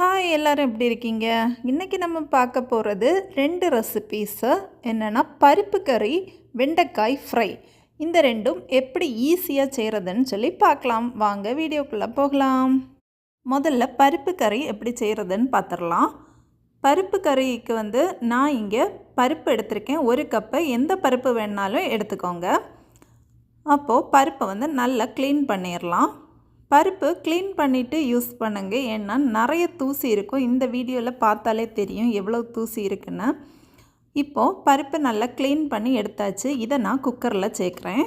Hi எல்லோரும் எப்படி இருக்கீங்க? இன்றைக்கி நம்ம பார்க்க போகிறது ரெண்டு ரெசிபீஸு என்னென்னா பருப்பு கறி வெண்டைக்காய் ஃப்ரை இந்த ரெண்டும் எப்படி ஈஸியாக செய்கிறதுன்னு சொல்லி பார்க்கலாம். வாங்க வீடியோக்குள்ளே போகலாம். முதல்ல பருப்பு கறி எப்படி செய்கிறதுன்னு பார்த்துடலாம். பருப்பு கறிக்கு வந்து நான் இங்கே பருப்பு எடுத்திருக்கேன். ஒரு கப்பை எந்த பருப்பு வேணாலும் எடுத்துக்கோங்க. அப்போது பருப்பை வந்து நல்லா க்ளீன் பண்ணிடலாம். பருப்பு க்ளீன் பண்ணிவிட்டு யூஸ் பண்ணுங்க. ஏன்னா நிறைய தூசி இருக்கும். இந்த வீடியோவில் பார்த்தாலே தெரியும் எவ்வளோ தூசி இருக்குன்னு. இப்போது பருப்பு நல்லா க்ளீன் பண்ணி எடுத்தாச்சு. இதை நான் குக்கரில் சேர்க்குறேன்.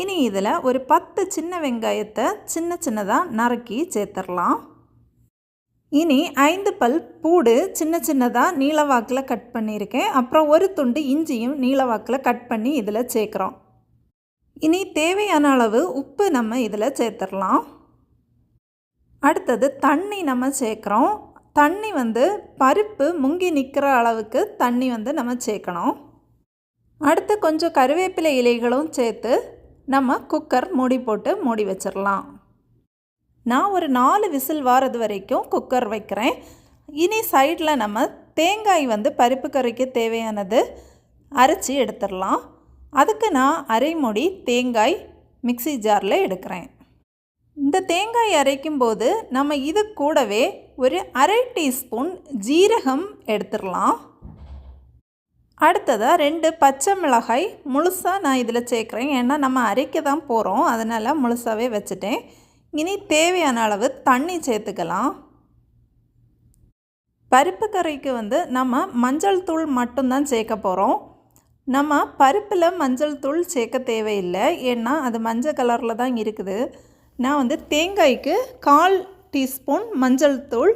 இனி இதில் ஒரு பத்து சின்ன வெங்காயத்தை சின்ன சின்னதாக நறுக்கி சேர்த்துடலாம். இனி ஐந்து பல் பூடு சின்ன சின்னதாக நீளவாக்கில் கட் பண்ணியிருக்கேன். அப்புறம் ஒரு துண்டு இஞ்சியும் நீளவாக்கில் கட் பண்ணி இதில் சேர்க்குறோம். இனி தேவையான அளவு உப்பு நம்ம இதில் சேர்த்துடலாம். அடுத்தது தண்ணி நம்ம சேர்க்குறோம். தண்ணி வந்து பருப்பு முங்கி நிற்கிற அளவுக்கு தண்ணி வந்து நம்ம சேர்க்கணும். அடுத்து கொஞ்சம் கருவேப்பிலை இலைகளும் சேர்த்து நம்ம குக்கர் மூடி போட்டு மூடி வச்சிடலாம். நான் ஒரு நாலு விசில் வாரது வரைக்கும் குக்கர் வைக்கிறேன். இனி சைடில் நம்ம தேங்காய் வந்து பருப்பு கறிக்கு தேவையானது அரைச்சி எடுத்துடலாம். அதுக்கு நான் அரைமுடி தேங்காய் மிக்சி ஜாரில் எடுக்கிறேன். இந்த தேங்காய் அரைக்கும் போது நம்ம இது கூடவே ஒரு அரை டீஸ்பூன் ஜீரகம் எடுத்துடலாம். அடுத்ததாக ரெண்டு பச்சை மிளகாய் முழுசாக நான் இதில் சேர்க்குறேன். ஏன்னா நம்ம அரைக்க தான் போகிறோம் அதனால் முழுசாகவே வச்சுட்டேன். இனி தேவையான அளவு தண்ணி சேர்த்துக்கலாம். பருப்பு கறிக்கு வந்து நம்ம மஞ்சள் தூள் மட்டும்தான் சேர்க்க போகிறோம் நம்ம பருப்பில் மஞ்சள் தூள் சேர்க்க தேவையில்லை. ஏன்னா அது மஞ்சள் கலரில் தான் இருக்குது. நான் வந்து தேங்காய்க்கு கால் டீஸ்பூன் மஞ்சள் தூள்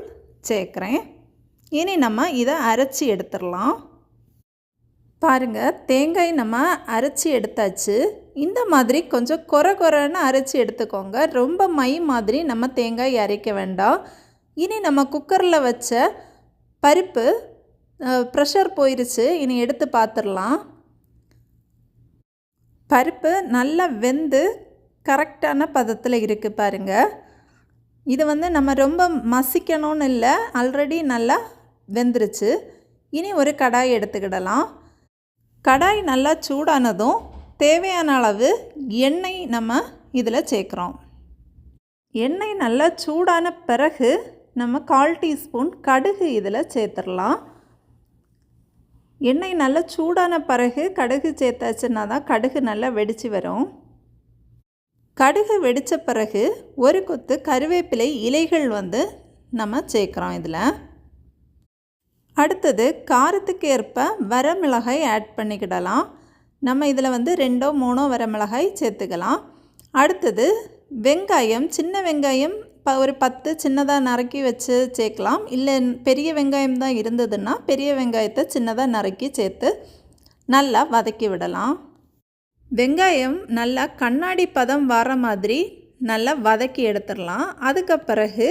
சேர்க்குறேன். இனி நம்ம இதை அரைச்சி எடுத்துடலாம். பாருங்கள் தேங்காய் நம்ம அரைச்சி எடுத்தாச்சு. இந்த மாதிரி கொஞ்சம் குறை குறைன்னு அரைச்சி எடுத்துக்கோங்க. ரொம்ப மை மாதிரி நம்ம தேங்காய் அரைக்க வேண்டாம். இனி நம்ம குக்கரில் வச்ச பருப்பு ப்ரெஷர் போயிருச்சு. இனி எடுத்து பார்த்துடலாம் பருப்பு நல்லா வெந்து கரெக்டான பதத்தில் இருக்குது பாருங்கள் இது வந்து நம்ம ரொம்ப மசிக்கணும்னு இல்லை ஆல்ரெடி நல்லா வெந்துருச்சு. இனி ஒரு கடாய் எடுத்துக்கிடலாம். கடாய் நல்லா சூடானதும் தேவையான அளவு எண்ணெய் நம்ம இதில் சேர்க்குறோம். எண்ணெய் நல்லா சூடான பிறகு நம்ம கால் டீஸ்பூன் கடுகு இதில் சேர்த்துடலாம். எண்ணெய் நல்லா சூடான பிறகு கடுகு சேர்த்தாச்சுன்னா தான் கடுகு நல்லா வெடித்து வரும். கடுகு வெடித்த பிறகு ஒரு கொத்து கருவேப்பிலை இலைகள் வந்து நம்ம சேர்க்குறோம் இதில். அடுத்தது காரத்துக்கு ஏற்ப வரமிளகாய் ஆட் பண்ணிக்கிடலாம். நம்ம இதில் வந்து ரெண்டோ மூணோ வரமிளகாய் சேர்த்துக்கலாம். அடுத்தது வெங்காயம் சின்ன வெங்காயம் இப்போ ஒரு பத்து சின்னதாக நறுக்கி வச்சு சேர்க்கலாம். இல்லை பெரிய வெங்காயம் தான் இருந்ததுன்னா பெரிய வெங்காயத்தை சின்னதாக நறுக்கி சேர்த்து நல்லா வதக்கி விடலாம். வெங்காயம் நல்லா கண்ணாடி பதம் வர மாதிரி நல்லா வதக்கி எடுத்துடலாம். அதுக்கு பிறகு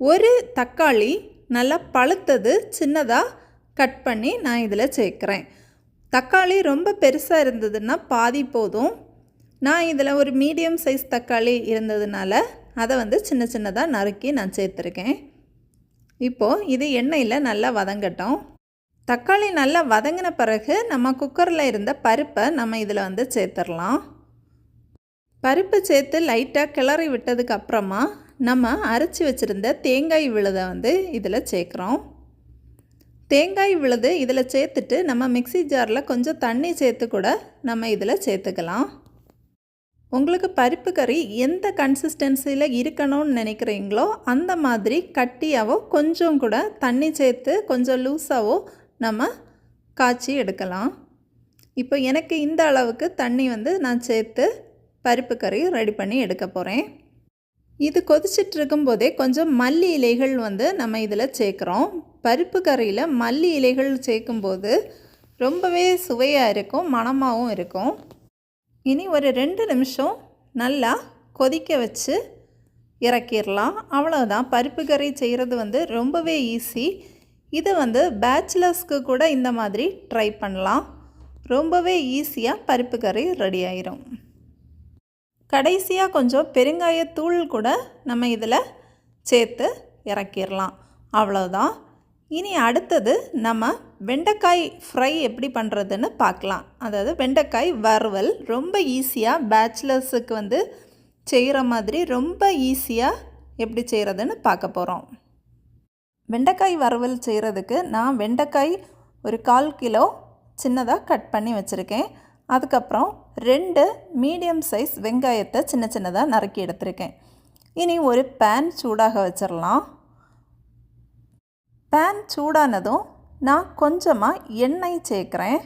ஒரு தக்காளி நல்லா பழுத்தது சின்னதாக கட் பண்ணி நான் இதில் சேர்க்குறேன். தக்காளி ரொம்ப பெருசாக இருந்ததுன்னா பாதி போதும். நான் இதில் ஒரு மீடியம் சைஸ் தக்காளி இருந்ததுனால அதை வந்து சின்ன சின்னதாக நறுக்கி நான் சேர்த்துருக்கேன். இப்போது இது எண்ணெயில் நல்லா வதங்கட்டும். தக்காளி நல்லா வதங்கின பிறகு நம்ம குக்கரில் இருந்த பருப்பை நம்ம இதில் வந்து சேர்த்துடலாம். பருப்பு சேர்த்து லைட்டாக கிளறி விட்டதுக்கு அப்புறமா நம்ம அரைச்சி வச்சுருந்த தேங்காய் விழுதை வந்து இதில் சேர்க்குறோம். தேங்காய் விழுது இதில் சேர்த்துட்டு நம்ம மிக்சி ஜாரில் கொஞ்சம் தண்ணி சேர்த்து கூட நம்ம இதில் சேர்த்துக்கலாம். உங்களுக்கு பருப்பு கறி எந்த கன்சிஸ்டன்சியில் இருக்கணும்னு நினைக்கிறீங்களோ அந்த மாதிரி கட்டியாவோ கொஞ்சம் கூட தண்ணி சேர்த்து கொஞ்சம் லூஸாவோ நம்ம காய்ச்சி எடுக்கலாம். இப்போ எனக்கு இந்த அளவுக்கு தண்ணி வந்து நான் சேர்த்து பருப்பு கறி ரெடி பண்ணி எடுக்க போகிறேன் இது கொதிச்சிட்டு இருக்கும்போதே கொஞ்சம் மல்லி இலைகள் வந்து நம்ம இதில் சேர்க்குறோம். பருப்பு கறியில் மல்லி இலைகள் சேர்க்கும்போது ரொம்பவே சுவையாக இருக்கும் மணமாகவும் இருக்கும். இனி ஒரு ரெண்டு நிமிஷம் நல்லா கொதிக்க வச்சு இறக்கிடலாம். அவ்வளோதான் பருப்பு கறி செய்கிறது வந்து ரொம்பவே ஈஸி இது வந்து பேச்சுலர்ஸ்க்கு கூட இந்த மாதிரி ட்ரை பண்ணலாம். ரொம்பவே ஈஸியாக பருப்பு கறி ரெடி ஆயிரும். கடைசியாக கொஞ்சம் பெருங்காயத்தூள் கூட நம்ம இதில் சேர்த்து இறக்கிடலாம். அவ்வளோதான் இனி அடுத்தது நம்ம வெண்டைக்காய் ஃப்ரை எப்படி பண்ணுறதுன்னு பார்க்கலாம். அதாவது வெண்டைக்காய் வறுவல் ரொம்ப ஈஸியாக பேச்சுலர்ஸுக்கு வந்து செய்கிற மாதிரி ரொம்ப ஈஸியாக எப்படி செய்கிறதுன்னு பார்க்க போகிறோம் வெண்டைக்காய் வறுவல் செய்கிறதுக்கு நான் வெண்டைக்காய் ஒரு கால் கிலோ சின்னதாக கட் பண்ணி வச்சுருக்கேன். அதுக்கப்புறம் ரெண்டு மீடியம் சைஸ் வெங்காயத்தை சின்ன சின்னதாக நறுக்கி எடுத்திருக்கேன். இனி ஒரு பேன் சூடாக வச்சிடலாம் பேன் சூடானதும் நான் கொஞ்சமாக எண்ணெய் சேர்க்குறேன்.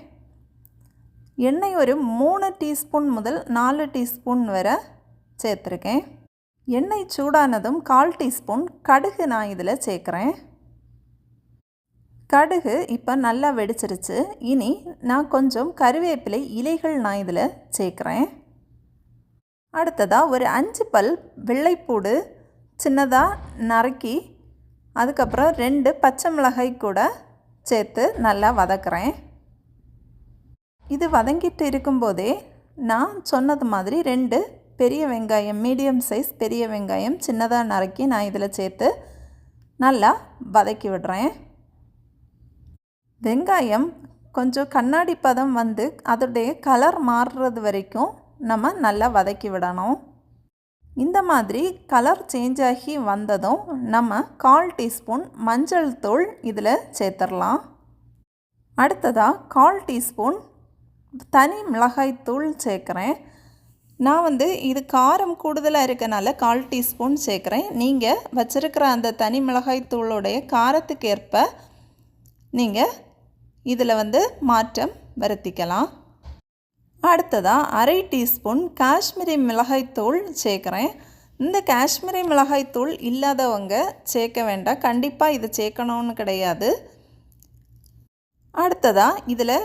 எண்ணெய் ஒரு மூணு டீஸ்பூன் முதல் நாலு டீஸ்பூன் வரை சேர்த்துருக்கேன். எண்ணெய் சூடானதும் கால் டீஸ்பூன் கடுகு நான் இதில் சேர்க்குறேன். கடுகு இப்போ நல்லா வெடிச்சிருச்சு. இனி நான் கொஞ்சம் கருவேப்பிலை இலைகள் நான் இதில் சேர்க்குறேன். அடுத்ததாக ஒரு அஞ்சு பல் வெள்ளைப்பூடு சின்னதாக நறுக்கி அதுக்கப்புறம் ரெண்டு பச்சை மிளகாய் கூட சேர்த்து நல்லா வதக்குறேன். இது வதங்கிட்டு இருக்கும்போதே நான் சொன்னது மாதிரி ரெண்டு பெரிய வெங்காயம் மீடியம் சைஸ் பெரிய வெங்காயம் சின்னதாக நறுக்கி நான் இதில் சேர்த்து நல்லா வதக்கி விடுறேன். வெங்காயம் கொஞ்சம் கண்ணாடி பதம் வந்து அதோடைய கலர் மாறுறது வரைக்கும் நம்ம நல்லா வதக்கி விடணும். இந்த மாதிரி கலர் சேஞ்ச் ஆகி வந்ததும் நம்ம கால் டீஸ்பூன் மஞ்சள் தூள் இதில் சேர்த்துடலாம். அடுத்ததாக கால் டீஸ்பூன் தனி மிளகாய் தூள் சேர்க்குறேன். நான் வந்து இது காரம் கூடுதலாக இருக்கனால கால் டீஸ்பூன் சேர்க்குறேன். நீங்கள் வச்சுருக்கிற அந்த தனி மிளகாய் தூளுடைய காரத்துக்கேற்ப நீங்கள் இதில் வந்து மாற்றம் வருத்திக்கலாம். அடுத்ததாக அரை டீஸ்பூன் காஷ்மீரி மிளகாய்த்தூள் சேர்க்குறேன். இந்த காஷ்மீரி மிளகாய்த்தூள் இல்லாதவங்க சேர்க்க வேண்டாம். கண்டிப்பாக இதை சேர்க்கணும்னு கிடையாது. அடுத்ததாக இதில்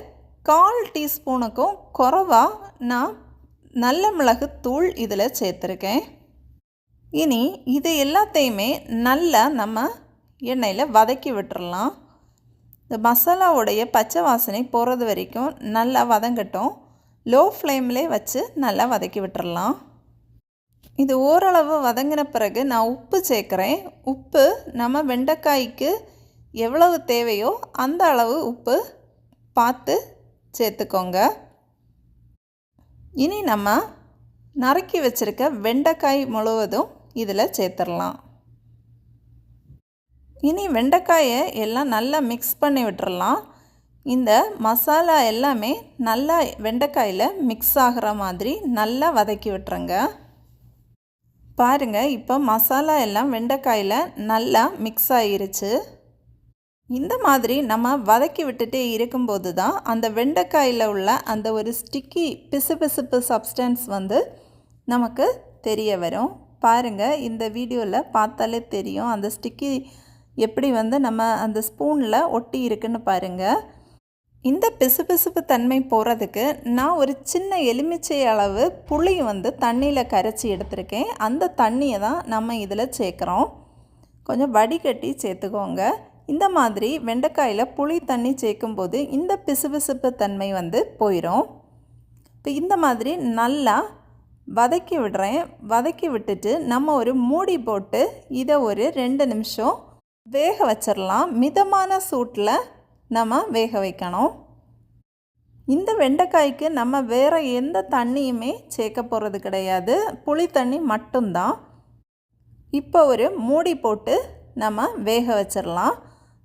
கால் டீஸ்பூனுக்கும் குறவாக நான் நல்ல மிளகு தூள் இதில் சேர்த்துருக்கேன். இனி இது எல்லாத்தையுமே நல்லா நம்ம எண்ணெயில் வதக்கி விட்டுறலாம். இந்த மசாலாவுடைய பச்சை வாசனை போகிறது வரைக்கும் நல்லா வதங்கட்டும். லோ ஃப்ளேம்லே வச்சு நல்லா வதக்கி விட்டுறலாம். இது ஓரளவு வதங்கின பிறகு நான் உப்பு சேர்க்குறேன். உப்பு நம்ம வெண்டைக்காய்க்கு எவ்வளவு தேவையோ அந்த அளவு உப்பு பார்த்து சேர்த்துக்கோங்க. இனி நம்ம நறுக்கி வச்சுருக்க வெண்டைக்காய் முழுவதும் இதில் சேர்த்துடலாம். இனி வெண்டைக்காயை எல்லாம் நல்லா மிக்ஸ் பண்ணி விட்டுறலாம். இந்த மசாலா எல்லாமே நல்லா வெண்டைக்காயில் மிக்ஸ் ஆகிற மாதிரி நல்லா வதக்கி விட்டுருங்க. பாருங்கள் இப்போ மசாலா எல்லாம் வெண்டைக்காயில் நல்லா மிக்ஸ் ஆகிருச்சு இந்த மாதிரி நம்ம வதக்கி விட்டுட்டே இருக்கும்போது தான் அந்த வெண்டைக்காயில் உள்ள அந்த ஒரு ஸ்டிக்கி பிசுபிசுப்பு சப்ஸ்டன்ஸ் வந்து நமக்கு தெரிய வரும். பாருங்கள் இந்த வீடியோவில் பார்த்தாலே தெரியும். அந்த ஸ்டிக்கி எப்படி வந்து நம்ம அந்த ஸ்பூனில் ஒட்டி இருக்குன்னு பாருங்கள் இந்த பிசுபிசுப்பு தன்மை போகிறதுக்கு நான் ஒரு சின்ன எலுமிச்சை அளவு புளி வந்து தண்ணியில் கரைச்சி எடுத்திருக்கேன். அந்த தண்ணியை தான் நம்ம இதில் சேர்க்குறோம். கொஞ்சம் வடிகட்டி சேர்த்துக்கோங்க. இந்த மாதிரி வெண்டைக்காயில் புளி தண்ணி சேர்க்கும்போது இந்த பிசுபிசுப்பு தன்மை வந்து போயிடும் இப்போ இந்த மாதிரி நல்லா வதக்கி விடுறேன். வதக்கி விட்டுட்டு நம்ம ஒரு மூடி போட்டு இதை ஒரு ரெண்டு நிமிஷம் வேக வச்சிடலாம் மிதமான சூட்டில் நம்ம வேக வைக்கணும். இந்த வெண்டைக்காய்க்கு நம்ம வேறு எந்த தண்ணியுமே சேர்க்க போகிறது கிடையாது. புளி தண்ணி மட்டும்தான். இப்போ ஒரு மூடி போட்டு நம்ம வேக வச்சிடலாம்.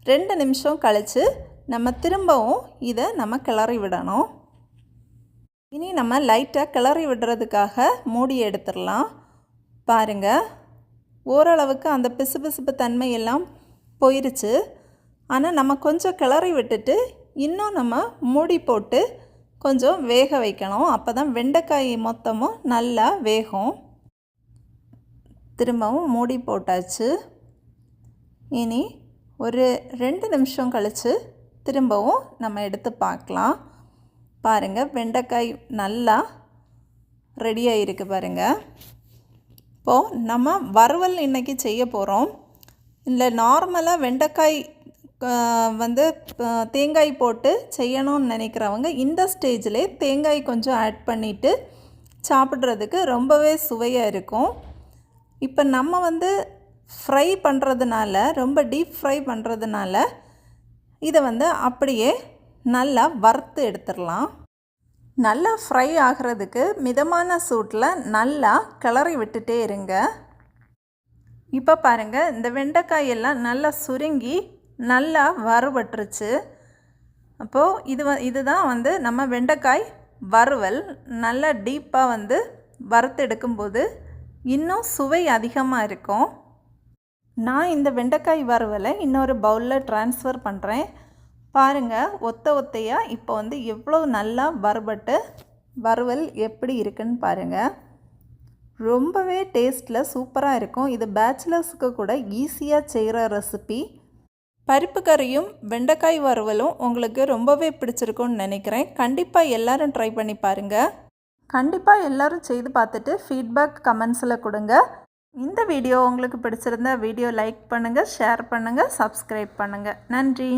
ரெண்டு நிமிஷம் கழித்து நம்ம திரும்பவும் இதை நம்ம கிளறி விடணும். இனி நம்ம லைட்டாக கிளறி விடுறதுக்காக மூடி எடுத்துடலாம். பாருங்கள் ஓரளவுக்கு அந்த பிசுபிசுப்பு தன்மை எல்லாம் போயிருச்சு. ஆனால் நம்ம கொஞ்சம் கிளறி விட்டுட்டு இன்னும் நம்ம மூடி போட்டு கொஞ்சம் வேக வைக்கணும். அப்போ தான் வெண்டைக்காய் மொத்தமும் நல்லா வேகும். திரும்பவும் மூடி போட்டாச்சு. இனி ஒரு ரெண்டு நிமிஷம் கழித்து திரும்பவும் நம்ம எடுத்து பார்க்கலாம். பாருங்கள் வெண்டைக்காய் நல்லா ரெடியாக இருக்குது பாருங்கள் இப்போது நம்ம வறுவல் இன்றைக்கி செய்ய போகிறோம் இல்லை நார்மலாக வெண்டைக்காய் வந்து தேங்காய் போட்டு செய்யணும்னு நினைக்கிறவங்க இந்த ஸ்டேஜில் தேங்காய் கொஞ்சம் ஆட் பண்ணிவிட்டு சாப்பிட்றதுக்கு ரொம்பவே சுவையாக இருக்கும். இப்போ நம்ம வந்து ஃப்ரை பண்ணுறதுனால ரொம்ப டீப் ஃப்ரை பண்ணுறதுனால இதை வந்து அப்படியே நல்லா வறுத்து எடுத்துடலாம். நல்லா ஃப்ரை ஆகிறதுக்கு மிதமான சூட்டில் நல்லா கிளறி விட்டுட்டே இருங்க. இப்போ பாருங்கள் இந்த வெண்டைக்காயெல்லாம் நல்லா சுருங்கி நல்லா வறுபட்டுருச்சு. அப்போது இது வ இதுதான் வந்து நம்ம வெண்டைக்காய் வறுவல். நல்லா டீப்பாக வந்து வறுத்து எடுக்கும்போது இன்னும் சுவை அதிகமாக இருக்கும். நான் இந்த வெண்டைக்காய் வறுவலை இன்னொரு பவுலில் ட்ரான்ஸ்ஃபர் பண்ணுறேன் பாருங்கள் ஒத்த ஒத்தையாக இப்போ வந்து எவ்வளோ நல்லா வறுபட்டு வறுவல் எப்படி இருக்குன்னு பாருங்கள் ரொம்பவே டேஸ்ட்டில் சூப்பராக இருக்கும். இது பேச்சுலர்ஸுக்கு கூட ஈஸியாக செய்கிற ரெசிபி பருப்பு கறியும் வெண்டைக்காய் வறுவலும் உங்களுக்கு ரொம்பவே பிடிச்சிருக்கும்னு நினைக்கிறேன். கண்டிப்பாக எல்லோரும் ட்ரை பண்ணி பாருங்கள் கண்டிப்பாக எல்லோரும் செய்து பார்த்துட்டு ஃபீட்பேக் கமெண்ட்ஸில் கொடுங்க. இந்த வீடியோ உங்களுக்கு பிடிச்சிருந்தா வீடியோ லைக் பண்ணுங்கள் ஷேர் பண்ணுங்கள் சப்ஸ்கிரைப் பண்ணுங்கள் நன்றி.